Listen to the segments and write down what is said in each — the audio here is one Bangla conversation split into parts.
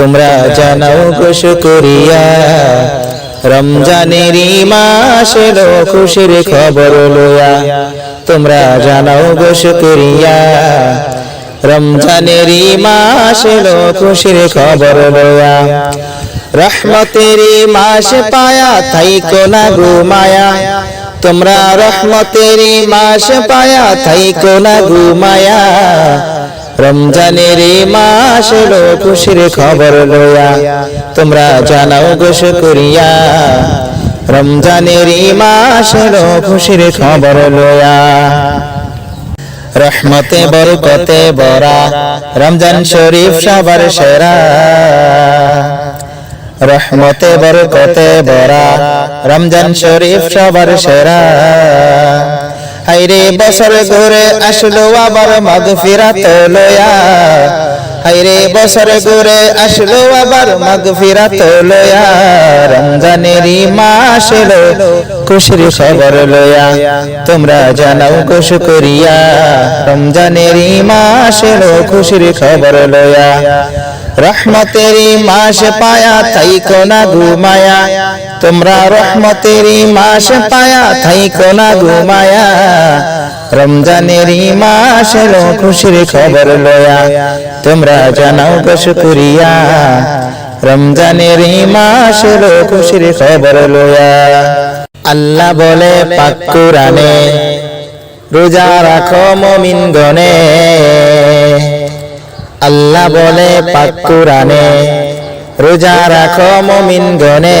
তোমরা জানাও গো শুকরিয়া। রমজানের মাস খুশির খবর লয়া তোমরা জানাও গো শুকরিয়া। রমজানের মাস খুশির খবর লয়া রহমতের মাস পায়া থাই কোনা ঘুমায়া তোমরা রহমতের মাস পায়া থাই কোনা ঘুমায়া রমজানের মাস এলো খুশির খবর লয়া তোমরা জানাও গো শুকরিয়া। রমজানের মাস এলো খুশির খবর লয়া রহমতে, বরকতে, বরা। রমজান শরীফ সবার সেরা। রহমতে, বরকতে, বরা। রমজান শরীফ সবার সেরা। হাইরে বছর ঘুরে আসলো আবার মাগ ফিরাত লয়া। হাইরে বছর ঘুরে আসলো আবার মাগ ফিরাত লয়া। রমজানের মাস এলো খুশির খবর লয়া। তোমরা জানাও গো শুকরিয়া। রমজানের মাস এলো খুশির খবর লয়া। রহমতের মাস পায়া থাই কোনা ঘুমায়া তোমরা রহমতের মাস পায়া থাই কোনা ঘুমায়া রমজানের মাস এলো খুশির খবর লয়া। তোমরা জানাও গো শুকরিয়া। রমজানের মাস এলো খুশির খবর লয়া। আল্লাহ বলে পাক কুরানে রোজা রাখো মমিন গনে আল্লাহ বলে পাক রোজা রাখো মমিন গনে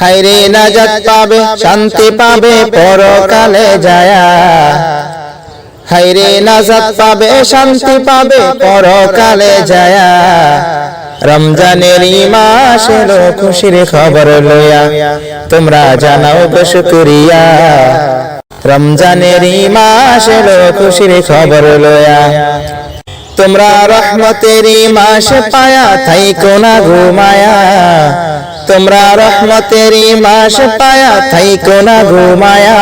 হাইরে নাজাত পাবে, শান্তি পাবে, পরকালে যায়া। হাইরে নাজাত পাবে, শান্তি পাবে, পরকালে যায়া। রমজানের মাস এলো খুশির খবর লয়া তোমরা জানাও গো শুকরিয়া। রমজানের মাস এলো খুশির খবর লয়া তোমরা রহমতের মাস পায়া থাই কোনা ঘুমায়া তোমরা রহমতের মাস পায়া থাই কোনা ঘুমায়া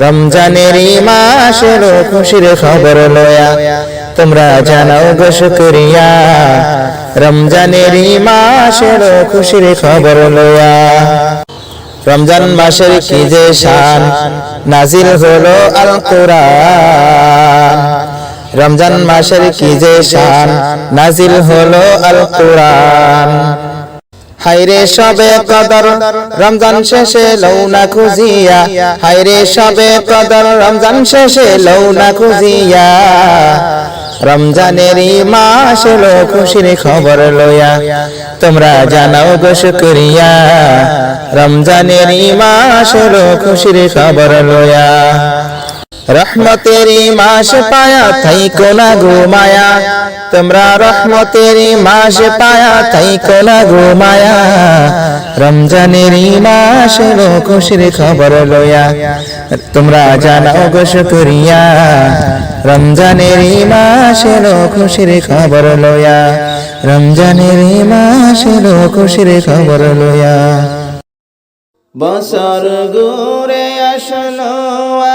রমজানের মাস এলো খুশির খবর লয়া। তোমরা জানাও গো শুকরিয়া। রমজানের মাস এলো খুশির খবর লয়া। রমজান মাসের কি যে শান, নাজিল হলো আল কোরআন রমজান মাসের কি যে শান? নাজিল হলো আল কোরআন হাইরে সবে কদর রমজান শেষে লৌনা খুঁজিয়া। হাইরে সবে কদর রমজান শেষে লৌনা খুঁজিয়া। রমজানের মাস এলো খুশির খবর লয়া তোমরা জানাও গো শুকরিয়া। রমজানের মাস এলো খুশির খবর লয়া রহমতের মাস পায়া থাই কোনা ঘুমায়া তোমরা রহমতের মাস পায়া থাই কোনা ঘুমায়া রমজানের মাস খুশির খবর লয়া তোমরা জানাও গো শুকরিয়া। রমজানের মাস খুশির খবর লয়া রমজানের মাস এলো খুশির খবর লয়া বছর ঘুরে আসলো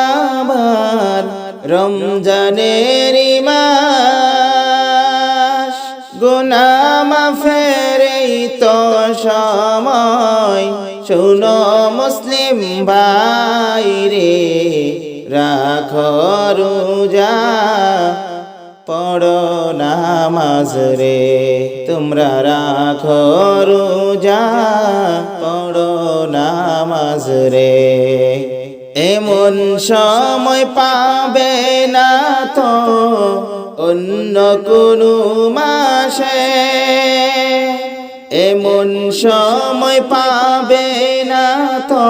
আবার রমজানের মাস। গুনা মাফের এই তো সময়। শুনো মুসলিম ভাই রে রাখো রোজা। পড়ো নামাজ রে, তোমরা রাখো রোজা, পড়ো নামাজ রে। এমন সময় পাবে না তো অন্য কোনো মাসে। এমন সময় পাবে না তো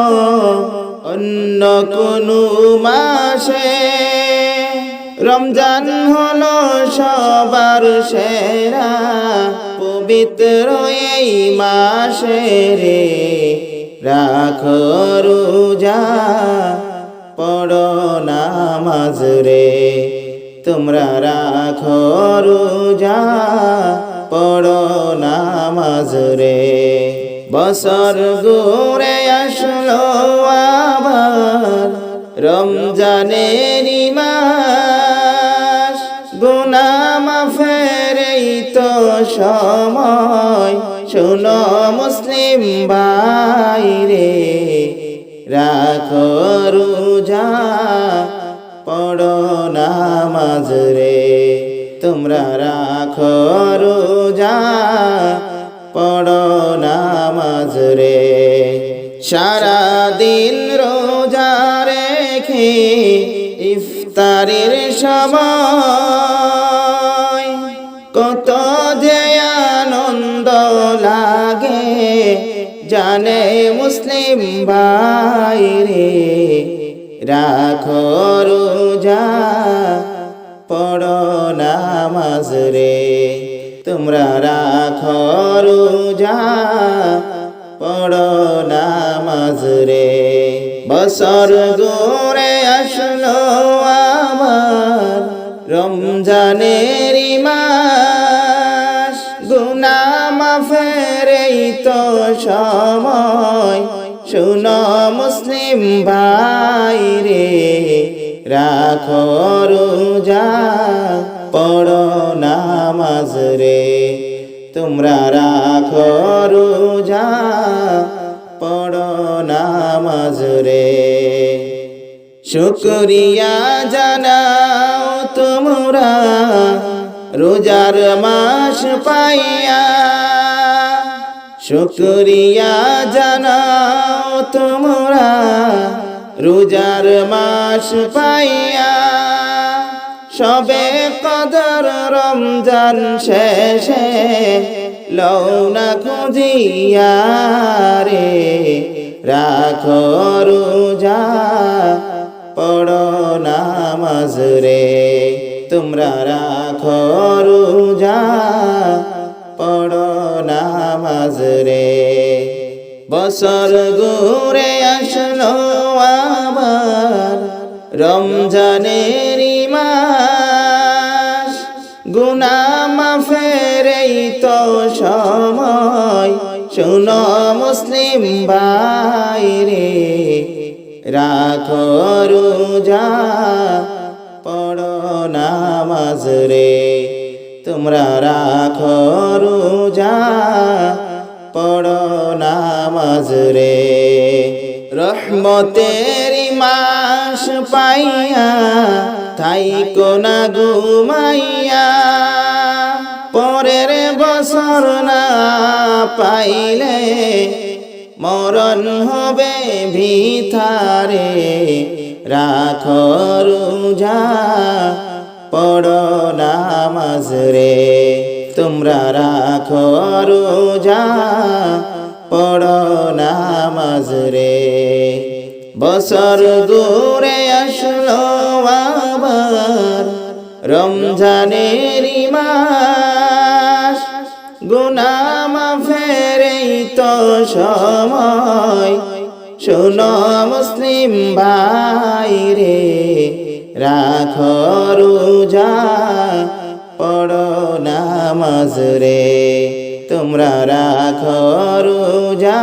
অন্য কোনো মাসে। রমজান হলো সবার সেরা, পবিত্র এই মাসে রে। রাখো রোজা, পড়ো নামাজ রে। তোমরা রাখো রোজা, পড়ো নামাজ রে। বছর ঘুরে আসলো আবার, রমজানের মাস তো সময়। শুনো মুসলিম বাইরে রাখো রোজা, পড়ো নামাজ রে। তোমরা রাখো রোজা, পড়ো নামাজ রে। সারা দিন রোজা রেখে ইফতারের সময় লাগে জানে মুসলিম ভাইরে রাখো রোজা, পড়ো নামাজ রে। তোমরা রাখো রোজা, পড়ো নামাজ রে। বছর গোরে আসলো আমার রমজানের সময়। শুনো মুসলিম ভাই রে, রাখো রোজা, পড়ো নামাজ রে। তোমরা রাখো রোজা, পড়ো নামাজ রে। শুক্রিয়া জানাও তোমরা, রোজার মাস পাইয়া শুক্রিয়া জানাও তোমরা, রোজার মাস পাইয়া। সবে কদর রমজান শেষে লৌনা খুঁজিয়া রে, রাখো রোজা, পড়ো নামাজ রে। তোমরা রাখো রোজা, পড়ো নামাজ রে বছর ঘুরে আসলো আবার, রমজানের মাস। গুনা মাফের তো সময়, শুনো মুসলিম ভাই রে, রাখো রোজা, পড়ো নামাজ রে। তোমরা রাখো রোজা, পড়ো নামাজ রে। রহমতের মাস পাইয়া তাই কোনা ঘুমাইয়া। পরের বছর না পাইলে মরণ হবে ভিথারে। রাখো রোজা, পড়ো নামাজ রে, তোমরা রাখো রোজা, পড়ো নামাজ রে। বছর দূরে আসলো আবার, রমজানের মাস। গুনা মাফের তো সময়। শোনো মুসলিম ভাই রে, রাখো রোজা পড়ো নামাজ রে। তোমরা রাখো রোজা,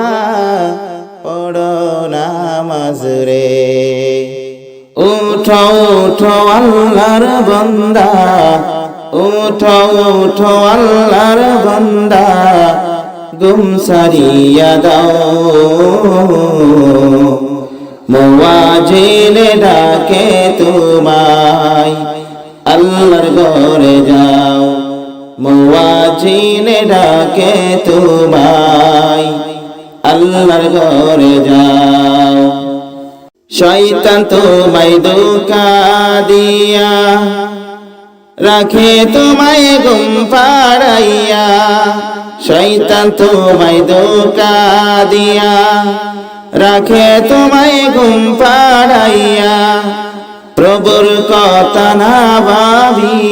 পড়ো নামাজ রে। উঠো উঠো আল্লাহর বন্দা, উঠো উঠো আল্লাহর বন্দা, গুম সারিয়া দাও। মোয়াজিনে ডাকে তোমায়, আল্লাহর যাও মোয়াজিনে ডাকে তোমায়। আল্লাহর ঘরে যাও। শয়তান তোমায় ধোকা দিয়া রাখে তোমায় ঘুম পাড়াইয়া। শৈতান তোমায় ধোকা দিয়া রাখে তোমায় ঘুম পাড়াইয়া। প্রভুর কথা না ভাবিয়া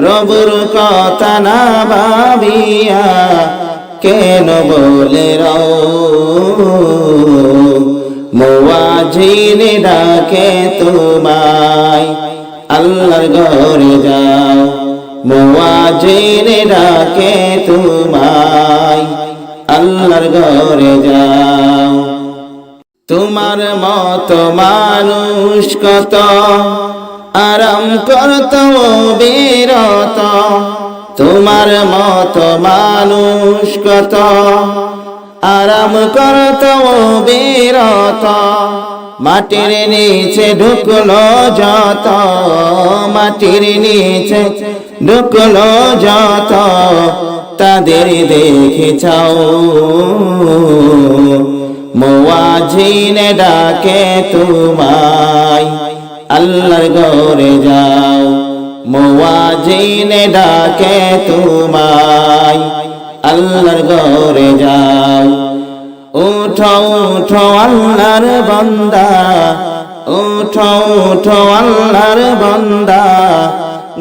প্রভুর কথা না ভাবিয়া কেন বলে রও? মোয়াজিনে ডাকে তোমায়, আল্লাহর ঘরে যাও। মোয়াজিনে ডাকে তোমায়, আল্লাহর ঘরে যাও। তোমার মত মানুষ কত? আরাম করত বেরত, তোমার মতো মানুষ কত। আরাম করত বিরত, মাটির নিচে ঢুকলো যত, মাটির নিচে ঢুকলো যত, তাদের দেখে চাও। ডাকে তোমায় আল্লাহর গরে যাও। মোয়াজিনে ডাকে তোমায়, আল্লাহর গরে যাও। উঠো উঠো আল্লাহর বান্দা, উঠো উঠো আল্লাহর বান্দা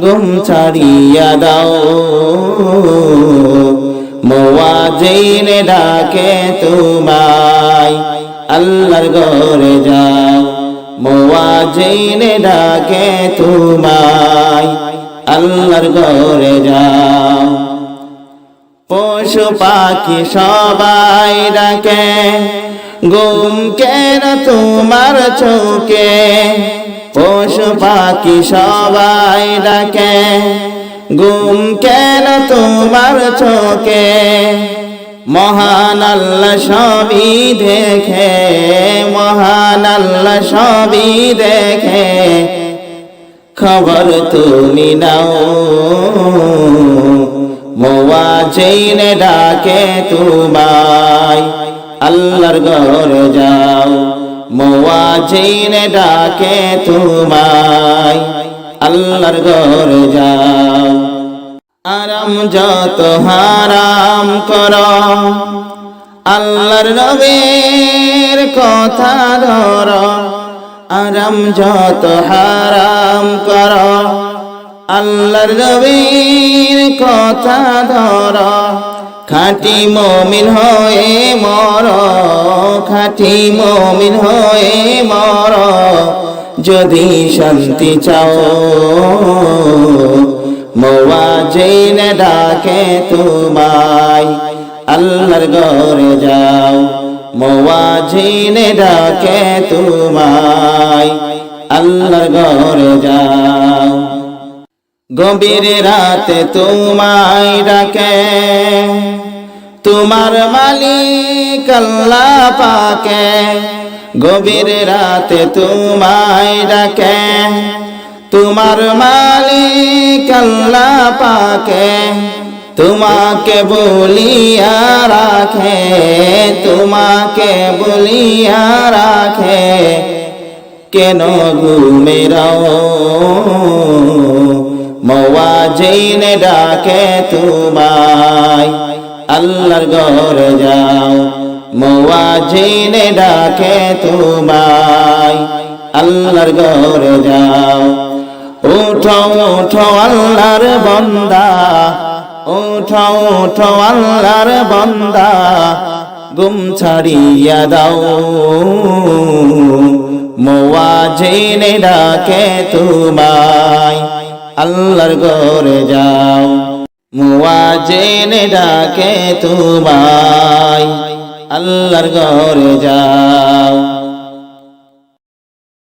গুম ছাড়িয়া দাও। মোয়াজিনে ডাকে তোমায়, আল্লাহর গরে যাও। মোয়াজিনে ডাকে তোমায়, আল্লাহর ঘরে যাও। পশু পাখি সবাই ডাকে গুম কেন তোমার চোখে? পশু পাখি সবাই ডাকে গুম কেন তোমার চোখে? মহান আল্লাহ সবই দেখে, মহান আল্লাহ সবই দেখে। খবর তুমি নাও মোয়াজিন ডাকে তোমায়, আল্লাহর ঘরে যাও। মোয়াজিন ডাকে তোমায়, আল্লাহর ঘরে যাও। আরাম যত হারাম কর। আল্লাহর নবীর কথা ধর। আরাম যত হারাম কর। আল্লাহর নবীর কথা ধর। খাঁটি মমিন হয়ে মর। খাঁটি মমিন হয়ে মর। যদি শান্তি চাও। মোয়াজিন ডাকে তোমায়, আল্লাহর ঘরে যাও। মোয়াজিন ডাকে তোমায়, আল্লাহর ঘরে যাও। গভীর রাতে তোমায় ডাকে, তোমার মালিক আল্লাহ পাকে। গভীর রাতে তোমায় ডাকে তোমার মালিক আল্লাহ পাকে, তোমাকে বলিয়া রাখে, তোমাকে বলিয়া রাখে। কেন ঘুমেরাও মওয়াজিন ডাকে তোমায়, আল্লাহর ঘরে যাও। মওয়াজিন ডাকে তোমায়, আল্লাহর ঘরে যাও। উঠো উঠো আল্লাহর বন্দা। উঠো উঠো আল্লাহর বন্দা। গুম ছাড়িয়া দাও। মোয়াজিন ডাকে তোমায়। আল্লাহর ঘরে যাও। মুয়াজিন ডাকে তোমায়। আল্লাহর ঘরে যাও।